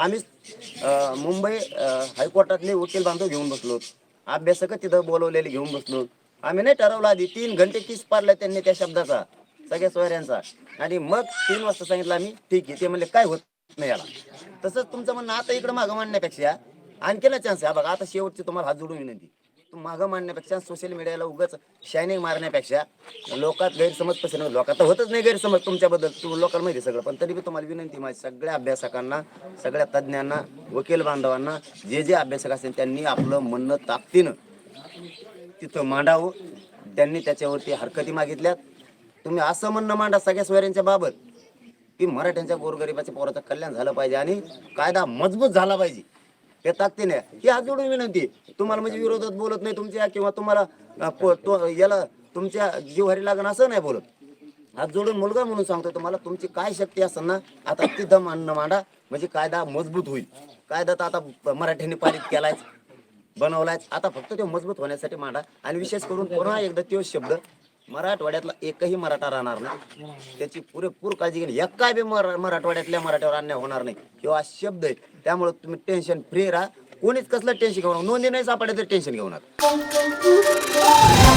आम्ही अं, मुंबई हायकोर्टातले वकील बांधव घेऊन बसलो. अभ्यासक तिथं बोलवलेले घेऊन बसलो. आम्ही नाही ठरवलं आधी तीन घंटे किस पारला त्यांनी त्या शब्दाचा सगळ्या सोयऱ्यांचा. आणि मग तीन वाजता सांगितलं आम्ही ठीक आहे. ते म्हणले काय होत नाही याला. तसंच तुमचं म्हणणं आता इकडं मागं मांडण्यापेक्षा आणखी ना चान्स आहे बघा आता शेवटची तुम्हाला हात जोडून विनंती. मागं मांडण्यापेक्षा सोशल मीडियाला उगाच शायनिंग मारण्यापेक्षा लोकात गैरसमज पसरवणं लोकात तर होतच नाही गैरसमज तुमच्याबद्दल. तू लोकांना माहिती आहे सगळं पण तरी तुम्हाला विनंती माझी सगळ्या अभ्यासकांना सगळ्या तज्ज्ञांना वकील बांधवांना जे जे अभ्यासक असतील त्यांनी आपलं म्हणणं ताकदीनं तिथं मांडावं. त्यांनी त्याच्यावरती हरकती मागितल्यात. तुम्ही असं म्हणणं मांडा सगळ्या सोयऱ्यांच्या बाबत की मराठ्यांच्या गोरगरिबाच्या पोराचं कल्याण झालं पाहिजे आणि कायदा मजबूत झाला पाहिजे. हे ताकदीने ही हात जोडून विनंती. तुम्हाला म्हणजे विरोधात बोलत नाही तुमच्या किंवा तुम्हाला प- तो- याला तुमच्या जीवहारी लागण असं नाही बोलत. हात जोडून मुलगा म्हणून सांगतो तुम्हाला तुमची काय शक्ती असेल ना आता तिथं मांडणं मांडा. म्हणजे कायदा मजबूत होईल. कायदा तर आता मराठ्यांनी पारित केलाय बनवलाय आता फक्त ते मजबूत होण्यासाठी मांडा. आणि विशेष करून पुन्हा एकदा तो शब्द मराठवाड्यातला एकही मराठा राहणार नाही. त्याची पुरेपूर काळजी घेणे. एका बी मरा- मराठवाड्यातल्या मराठ्यावर अन्याय होणार नाही. किंवा शब्द आहे त्यामुळे तुम्ही टेन्शन फ्री राहा. कोणीच कसलं टेन्शन घेऊ नका. नोंदी नाही सापडले तर टेन्शन घेऊ नका.